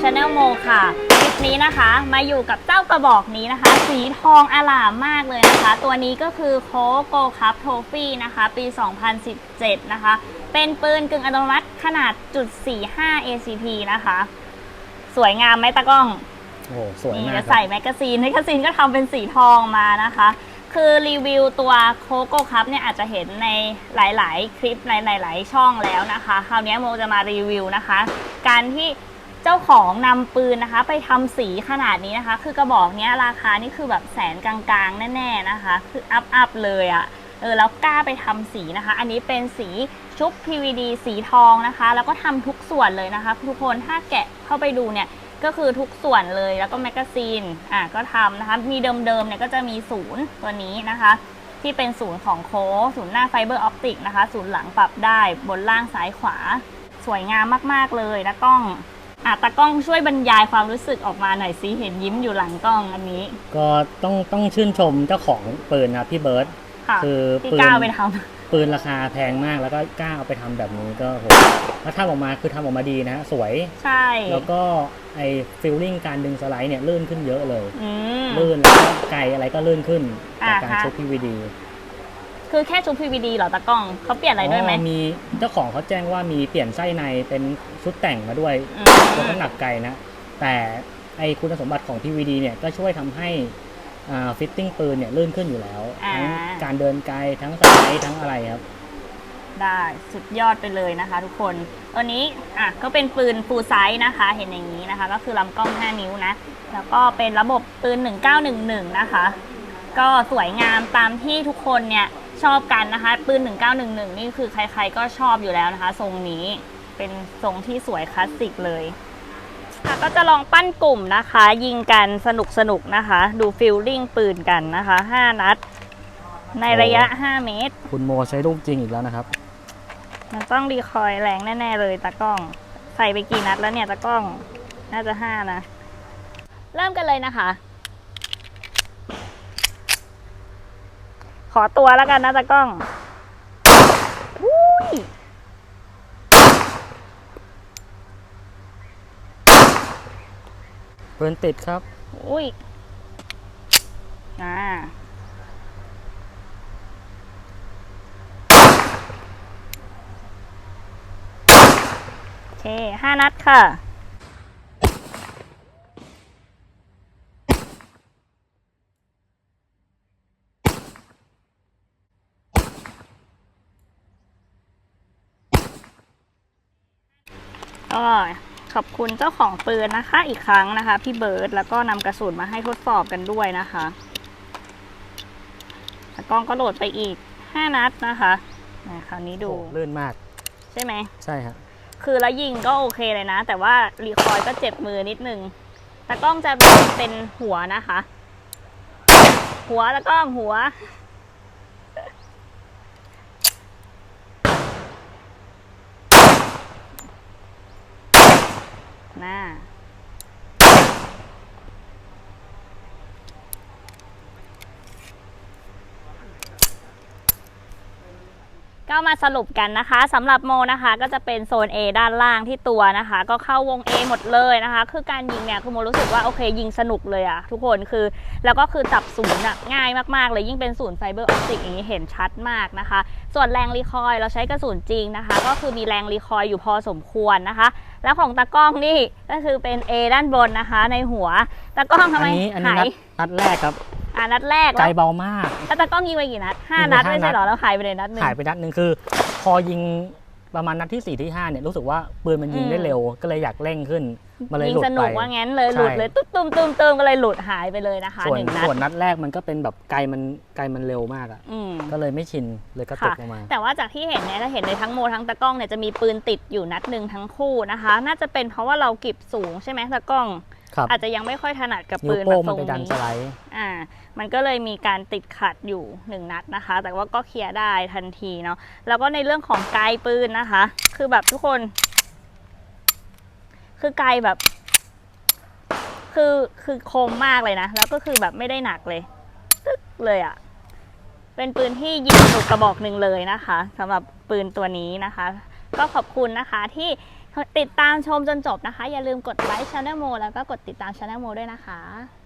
ชาแนลโมค่ะคลิปนี้นะคะ มาอยู่กับเจ้ากระบอกนี้นะคะ สีทองอลามมากเลยนะคะ ตัวนี้ก็คือโคโกคัพโทฟี่นะคะ ปี 2017 นะคะ เป็นปืนกึ่งอัตโนมัติขนาดจุด45 ACP นะคะ สวยงามไหมตากล้อง โอ้โหสวยนี่มากจะคใส่รับแมกกาซีนแมกกาซีนก็ทำเป็นสีทองมานะคะ คือรีวิวตัวโคโก้คัพเนี่ยอาจจะเห็นในหลาย ๆ คลิปในหลาย ๆ ช่องแล้วนะคะ คราวนี้โมจะมารีวิวนะคะ การที่เจ้าของนำปืนนะคะ ไปทำสีขนาดนี้นะคะ คือกระบอกเนี้ยราคานี่คือแบบแสนกลางๆ แน่ ๆ นะคะ คืออัพอัพเลยอะ่ะเออแล้วกล้าไปทำสีนะคะ อันนี้เป็นสีชุบ PVD สีทองนะคะ แล้วก็ทำทุกส่วนเลยนะคะ ทุกคนถ้าแกะเข้าไปดูเนี่ย ก็คือทุกส่วนเลยแล้วก็แมกกาซีนอะก็ทำนะคะ มีเดิมๆเนี่ยก็จะมีศูนย์ตัวนี้นะคะ ที่เป็นศูนย์ของโค้ศูนย์หน้าไฟเบอร์ออปติกนะคะ ศูนย์หลังปรับได้บนล่างซ้ายขวา สวยงามมากๆเลยแล้วกล้องอะตากล้องช่วยบรรยายความรู้สึกออกมาหน่อยสิเห็นยิ้มอยู่หลังกล้องอันนี้ ก็ต้องต้องชื่นชมเจ้าของปืนนะพี่เบิร์ต ค่ะคือที่ปืน กล้าไปทปืนราคาแพงมากแล้วก็กล้าเอาไปทำแบบนี้ก็โหแล้วทำออกมาคือทำออกมาดีนะฮะสวยำใช่แล้วก็ไอฟิลลิ่งการดึงสไลด์เนี่ยลื่นขึ้นเยอะเลย อืม ลื่นแล้วก็ไกลอะไรก็ลื่นขึ้นจากการอ่าฮะ ชก PVD คือแค่ชุบ PVD เหรอตากล้องเขาเปลี่ยนอะไรด้วยไหมมีเจ้าของเขาแจ้งว่ามีเปลี่ยนไส้ในเป็นชุดแต่งมาด้วยอืมลดน้ำหนักไกลนะ แต่ไอคุณสมบัติของ PVD เนี่ยก็ช่วยทำให้ฟิตติ้งปืนเนี่ยลื่นขึ้นอยู่แล้วอ่า ทั้งการเดินไกลทั้งสไลด์ทั้งอะไรครับ ได้สุดยอดไปเลยนะคะ ทุกคนตัวนี้อะก็เป็นปืนฟูลไซส์นะคะ เห็นอย่างนี้นะคะ ก็คือลำกล้อง 5 นิ้วนะ แล้วก็เป็นระบบปืน 1911 นะคะ ก็สวยงามตามที่ทุกคนเนี่ยชอบกันนะคะ ปืน 1911 นี่คือใคร ๆ ก็ชอบอยู่แล้วนะคะ ทรงนี้เป็นทรงที่สวยคลาสสิกเลยค่ะก็จะลองปั้นกลุ่มนะคะ ยิงกันสนุกสนุกๆนะคะ ดูฟิลลิ่งปืนกันนะคะ 5 นัด ในระยะ 5 เมตร คุณโมใช้ลูกจริงอีกแล้วนะครับ มันต้องรีคอยล์แรงแน่ๆเลยตากล้อง ใส่ไปกี่นัดแล้วเนี่ยตากล้อง น่าจะห้านะ เริ่มกันเลยนะคะ ขอตัวแล้วกันนะตากล้องอุ้ยปืนติดครับ อุ้ย อ่า เคห้านัดค่ะ ก็ขอบคุณเจ้าของปืนนะคะ อีกครั้งนะคะ พี่เบิร์ดแล้วก็นำกระสุนมาให้ทดสอบกันด้วยนะคะแล้วกล้องก็โหลดไปอีก 5 นัดนะคะอะคราวนี้ดูโอ้ลื่นมาก ใช่ไหม ใช่ครับ คือแล้วยิงก็โอเคเลยนะ แต่ว่ารีคอยก็เจ็บมือนิดนึงแต่กล้องจะเป็นหัวนะคะ หัวแล้วก็องหัว หน้า ก็มาสรุปกันนะคะสำหรับโมนะคะก็จะเป็นโซน A ด้านล่างที่ตัวนะคะ ก็เข้าวง A หมดเลยนะคะ คือการยิงเนี่ยคือโมรู้สึกว่าโอเคยิงสนุกเลยอะทุกคนคือแล้วก็คือจับศูนย์อะง่ายมากๆเลยยิ่งเป็นศูนย์ไฟเบอร์ออปติกอย่างนี้เห็นชัดมากนะคะ ส่วนแรงรีคอยล์เราใช้กระสุนจริงนะคะ ก็คือมีแรงรีคอยล์อยู่พอสมควรนะคะ แล้วของตากล้องนี่ก็คือเป็น A ด้านบนนะคะ ในหัวตากล้องทำอัไมนี้อันนี้หานัยดนัดแรกครับ อ่านัดแรกไกลแล้วเบามากแล้วตากล้องยิงไปกี่นัดห้ายิงไปนัดห้าไม่ใช่นัดเหรอแล้วหายไปเลยนัดหนึ่ง หายไปนัดหนึ่งคือ พอยิงประมาณนัดที่4ที่5เนี่ยรู้สึกว่าปืนมันยิงได้อืมเร็ว ก็เลยอยากเร่งขึ้นมาเลยยิหลุดสนุไป กว่างั้นเลยหลุดใช่เลยตุ้มตุ้มตุ้มตุ้มก็เลยหลุดหายไปเลยนะคะส่วหนนึ่งนัดส่วนนัดแรกมันก็เป็นแบบไกลมันไกลมันเร็วมากอะ อืม ก็เลยไม่ชินเลยก็ตกค่ะ ลงมา แต่ว่าจากที่เห็นเนี่ยถ้าเห็นในทั้งโมทั้งตะกล้องเนี่ยจะมีปืนติดอยู่นัดหนึ่งทั้งคู่นะคะ น่าจะเป็นเพราะว่าเราเก็บสูงใช่ไหมตะกล้อง ครับอาจจะยังไม่ค่อยถนัดกับนิ้ปืวนแบโป้งบมัทนรงไปดันนี้สไลด์อ่า มันก็เลยมีการติดขัดอยู่หนึ่งนัดนะคะ แต่ว่าก็เคลียร์ได้ทันทีเนาะแล้วก็ในเรื่องของไกลปืนนะคะ คือแบบทุกคน คือไกลแบบ คือคือคมมากเลยนะ แล้วก็คือแบบไม่ได้หนักเลยตึ๊กเลยอะ่ะเป็นปืนที่ยิงสนุกกระบอกหนึ่งเลยนะคะสำหรับปืนตัวนี้นะคะ ก็ขอบคุณนะคะที่ ติดตามชมจนจบนะคะ อย่าลืมกดไลค์ช anel โมแล้วก็กดติดตามช anel โมด้วยนะคะ